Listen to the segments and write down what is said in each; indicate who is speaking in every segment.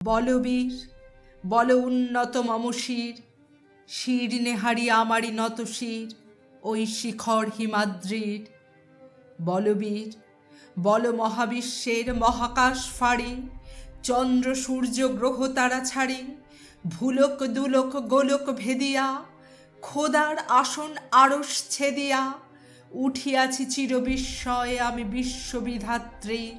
Speaker 1: বলবীর, বল উন্নত মম শির নেহারি আমারই নত শির, ওই শিখর হিমাদ্রির। বলবীর, বল মহাবিশ্বের মহাকাশ ফাড়ি, চন্দ্র সূর্য গ্রহ তারা ছাড়ি, ভুলক দুলক গোলক ভেদিয়া, খোদার আসন আড়স ছেদিয়া, উঠিয়াছি চিরবিস্ময়ে আমি বিশ্ববিধাত্রীর।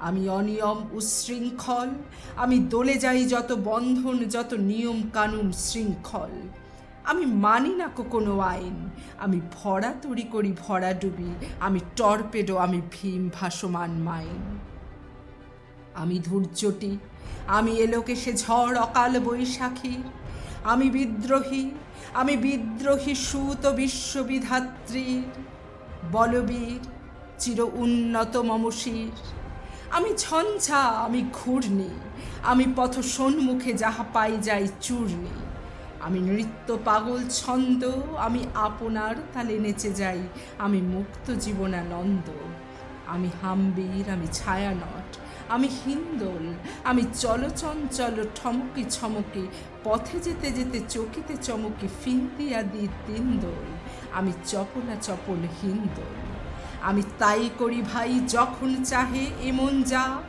Speaker 1: আমি অনিয়ম, উশৃঙ্খল। আমি দলে যাই যত বন্ধন, যত নিয়ম কানুন শৃঙ্খল। আমি মানি না কোনো আইন। আমি ভরা তরি করি ভরা ডুবি আমি টর্পেডো, আমি ভীম ভাসমান মাইন। আমি ধৈর্যটি আমি এলোকে সে ঝড় অকাল বৈশাখীর আমি বিদ্রোহী। আমি বিদ্রোহী সুত বিশ্ববিধাত্রীর বলবীর, চির উন্নত মমশির। আমি ঝঞ্ঝা, আমি ঘূর্ণি, আমি পথ সন্মুখে যাহা পাই যাই চূর্ণি। আমি নৃত্য পাগল ছন্দ, আমি আপনার তালে নেচে যাই, আমি মুক্ত জীবনানন্দ। আমি হাম্বির, আমি ছায়ানট, আমি হিন্দোল, আমি চলচঞ্চল ঠমকি ছমকি, পথে যেতে যেতে চকিতে চমকি ফিন্দিয়া দি তিন্দোল। আমি চপলা চপল হিন্দোল। আমি তাই করি ভাই যখন চাহে এমন যা।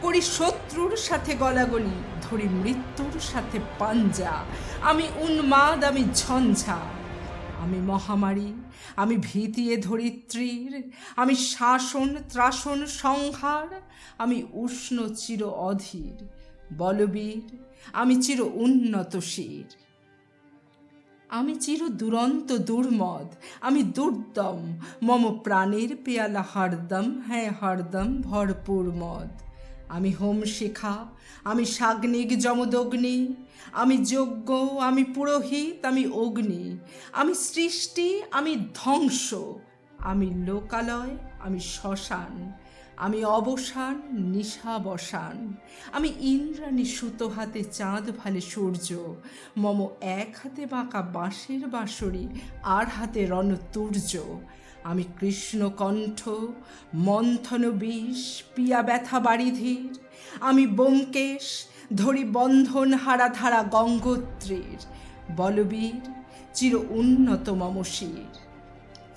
Speaker 1: করি শত্রুর সাথে গলাগলি, ধরি মৃত্যুর সাথে পাঞ্জা। আমি উন্মাদ, আমি ঝঞ্ঝা। আমি মহামারী, আমি ভীতিয়ে ধরিত্রীর আমি শাসন, ত্রাসন সংহার। আমি উষ্ণ চির অধীর, বলবীর। আমি চির উন্নত শির। আমি চির দুরন্ত দুর্মদ, আমি দুর্দম। মম প্রাণের পেয়ালা হরদম হ্যাঁ হরদম, ভরপুর মদ। আমি হোম শিখা, আমি সাগ্নিক যমদগ্নি। আমি যজ্ঞ, আমি পুরোহিত, আমি অগ্নি। আমি সৃষ্টি, আমি ধ্বংস। আমি লোকালয়, আমি শ্মশান। আমি অবসান, নিশাবসান। আমি ইন্দ্রাণী সুতো হাতে চাঁদ ভালে সূর্য। মম এক হাতে বাঁকা বাঁশের বাঁশরি, আর হাতে রণতুর্য আমি কৃষ্ণকণ্ঠ মন্থন বিষ, পিয়া ব্যথা বাড়িধীর আমি বোমকেশ ধরি বন্ধন হারা ধারা গঙ্গোত্রীর। বলবীর, চির উন্নত মমশির।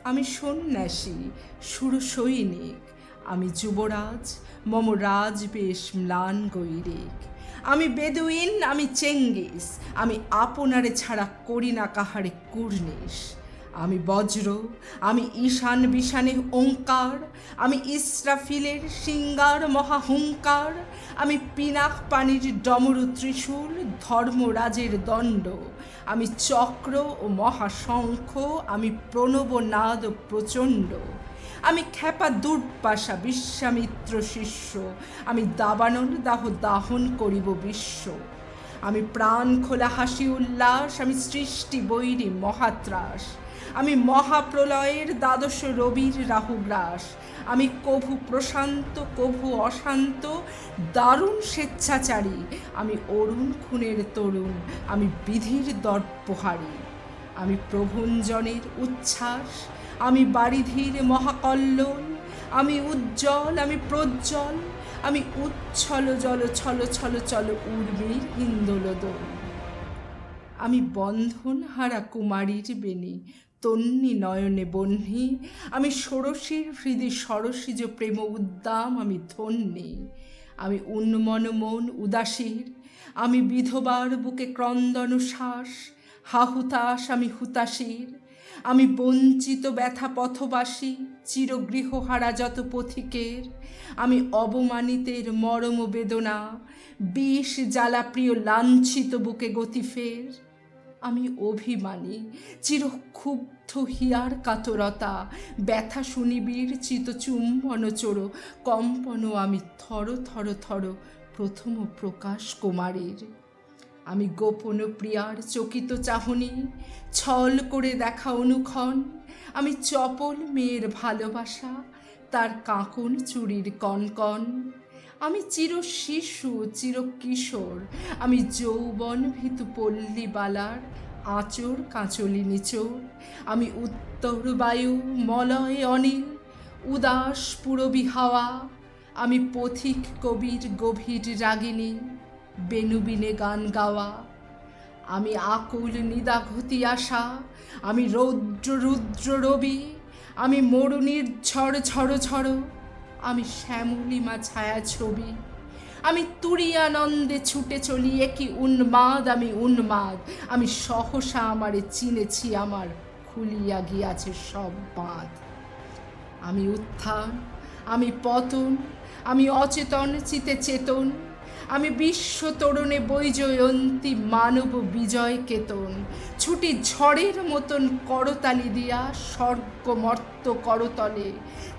Speaker 1: আমি সন্ন্যাসী সুর সৈনিক আমি যুবরাজ, মম রাজ বেশ ম্লান গৈরিক। আমি বেদুইন, আমি চেঙ্গিস। আমি আপনারে ছাড়া করি না কাহারে কুর্নিশ। আমি বজ্র, আমি ঈশান বিশানে ওঙ্কার, আমি ইসরাফিলের সিঙ্গার মহাহুঙ্কার, আমি পিনাক পানির ডমরু ত্রিশূল, ধর্মরাজের দণ্ড, আমি চক্র ও মহাশঙ্খ, আমি প্রণব নাদ প্রচণ্ড, আমি খ্যাপা দুর্পাশা বিশ্বামিত্র শিষ্য, আমি দাবানন দাহ দাহন করিব বিশ্ব, আমি প্রাণ খোলা হাসি উল্লাস, আমি সৃষ্টি বৈরী মহাত্রাস আমি মহাপ্রলয়ের দ্বাদশ রবির রাহু রাহুগ্রাস আমি কভু প্রশান্ত, কভু অশান্ত, দারুণ স্বেচ্ছাচারী। আমি অরুণ খুনের তরুণ, আমি বিধির দর্পহারী। আমি প্রভঞ্জনের উচ্ছ্বাস, আমি বারিধির মহাকল্লোল। আমি উজ্জ্বল, আমি প্রজ্জ্বল। আমি উচ্ছল, জল, ছল ছল চল উর্মির হিন্দোলদোল আমি বন্ধন হারা কুমারীর বেনি তন্নি নয়নে বহ্নি আমি ষোড়শীর হৃদি সরসিজ প্রেম উদ্দাম, আমি ধন্যী। আমি উন্মন মন উদাসীর। আমি বিধবার বুকে ক্রন্দন শ্বাস হাহুতাস আমি হুতাশীর। আমি বঞ্চিত ব্যথা পথবাসী, চিরগৃহহারা যত পথিকের। আমি অবমানিতের মরম বেদনা, বিষ জ্বালা প্রিয় লাঞ্ছিত বুকে গতি ফের। আমি অভিমানী, চিরক্ষুব্ধ হিয়ার কাতরতা, ব্যথা শুনিবির চিত চুম্বন চোর কম্পন আমি থর থর থর, প্রথম প্রকাশ কুমারীর। আমি গোপন প্রিয়ার চকিত চাহনি, ছল করে দেখা অনুক্ষণ, আমি চপল মেয়ের ভালোবাসা, তার কাঁকন চুরির কনকন। আমি চির শিশু, চির কিশোর। আমি যৌবন ভীতু পল্লী বালার, আঁচড় কাঁচলি নিচোর। আমি উত্তর বায়ু মলয় অনিল, উদাস পুরবী হাওয়া। আমি পথিক কবির গভীর রাগিনী, বেনুবিনে গান গাওয়া। আমি আকুল নিদাঘতি আশা। আমি রৌদ্র রুদ্র রবি। আমি মরুনির ঝড় ঝড় ঝড়। আমি শ্যামলিমা ছায়া ছবি। আমি তুরিয়ানন্দে ছুটে চলি একই উন্মাদ, আমি উন্মাদ। আমি সহসা আমারে চিনেছি, আমার খুলিয়া গিয়াছে সব বাঁধ। আমি উত্থান, আমি পতন, আমি অচেতন, চিতে চেতন। আমি বিশ্ব তরুণে বৈজয়ন্তী মানব বিজয় কেতন ছুটি ঝড়ের মতন করতালি দিয়া স্বর্গমর্ত করতলে।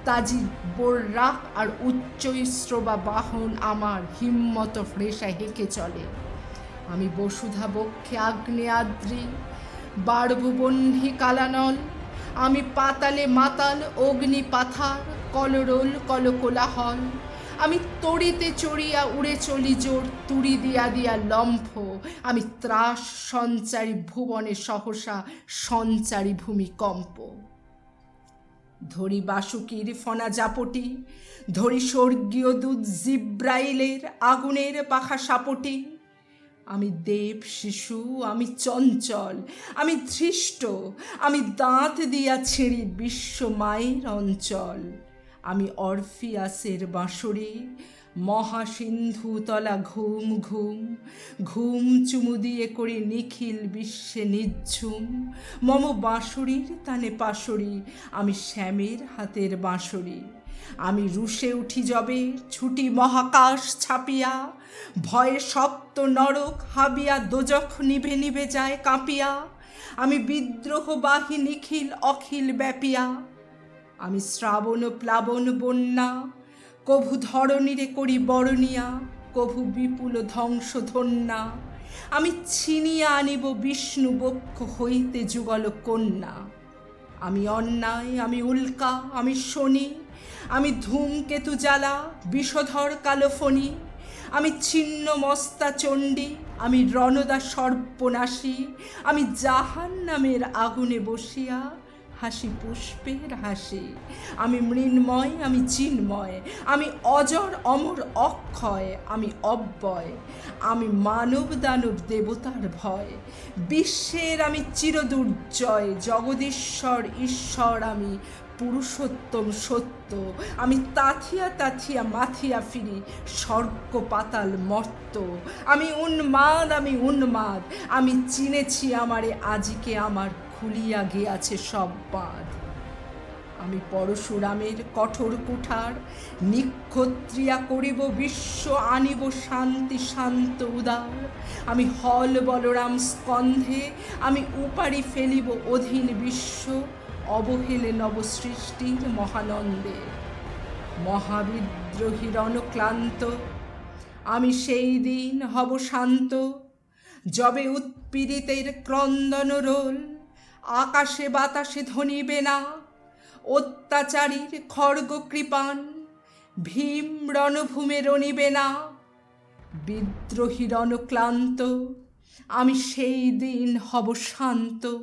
Speaker 1: তাজি বোর্রাক আর উচ্চ শ্রবা বাহন আমার হিম্মত ফ্রেশা হেঁকে চলে। আমি বসুধা বক্ষে আগ্নেয়াদ্রি বারভুবহ্নি কালানল। আমি পাতালে মাতাল অগ্নি পাথার, কলরোল কলকোলাহল। আমি তড়িতে চড়িয়া উড়ে চলি জোর, তুড়ি দিয়া দিয়া লম্ফ। আমি ত্রাস সঞ্চারী ভুবনে সহসা সঞ্চারী ভূমিকম্প। ধরি বাসুকির ফনা জাপটি, ধরি স্বর্গীয় দুধ জিব্রাইলের আগুনের পাখা সাপটি। আমি দেব শিশু, আমি চঞ্চল, আমি ধৃষ্ট, আমি দাঁত দিয়া ছিঁড়ি বিশ্ব মায়ের অঞ্চল। আমি অরফিয়াসের বাঁশরি, মহাসিন্ধু তলা ঘুম ঘুম ঘুম চুমু দিয়ে করি নিখিল বিশ্বে নিঝুম মম বাঁশরির তানে পাশরি, আমি শ্যামের হাতের বাঁশরি। আমি রুশে উঠি যবে, ছুটি মহাকাশ ছাপিয়া, ভয়ে সপ্ত নরক হাবিয়া দোজখ নিভে নিভে যায় কাঁপিয়া। আমি বিদ্রোহ বাহি নিখিল অখিল ব্যাপিয়া। আমি শ্রাবণ প্লাবন বন্যা, কভু ধরণীরে করি বরণিয়া, কভু বিপুল ধ্বংস ধন্যা আমি ছিনিয়া আনিব বিষ্ণু বক্ষ হইতে যুগল কন্যা। আমি অন্যায়, আমি উল্কা, আমি শনি, আমি ধূমকেতু জ্বালা, বিষধর কালোফণি। আমি ছিন্ন মস্তা চণ্ডী, আমি রণদা সর্বনাশী আমি জাহান নামের আগুনে বসিয়া হাসি, পুষ্পের হাসি। আমি মৃন্ময়, আমি চিন্ময়। আমি অজর, অমর, অক্ষয়। আমি অব্যয়। আমি মানব দানব দেবতার ভয়। বিশ্বের আমি চিরদুর্জয়। জগদীশ্বর, ঈশ্বর, আমি পুরুষোত্তম সত্য। আমি তাথিয়া তাথিয়া, মাথিয়া ফিরি, স্বর্গ পাতাল মর্ত। আমি উন্মাদ আমি উন্মাদ। আমি চিনেছি আমারে, আজিকে আমার খুলিয়া গিয়াছে সব বাঁধ। আমি পরশুরামের কঠোর কুঠার, নিক্ষত্রিয়া করিব বিশ্ব, আনিব শান্তি, শান্ত উদার। আমি হল বলরাম স্কন্ধে, আমি উপারি ফেলিব অধীন বিশ্ব, অবহেলে নবসৃষ্টির মহানন্দে। মহাবিদ্রোহী রণক্লান্ত আমি সেই দিন হব শান্ত, যবে উৎপীড়িতের ক্রন্দন রোল। আকাশে বাতাসে ধনিবে না। অত্যাচারীর খড়গ কৃপান ভীম রণভূমে রণিবে না। বিদ্রোহী রণক্লান্ত, আমি সেই দিন হব শান্ত।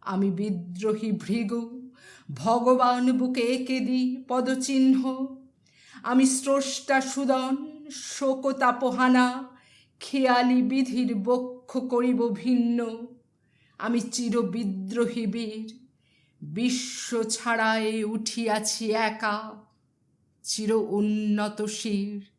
Speaker 1: আমি বিদ্রোহী ভৃগু, ভগবান বুকে এঁকে দিই পদচিহ্ন। আমি স্রষ্টা সুদন, শোকতাপহানা, খেয়ালি বিধির বক্ষ করিব ভিন্ন। আমি চির বিদ্রোহী বীর। বিশ্ব ছাড়ায় উঠিয়াছি একা। চির উন্নত শির।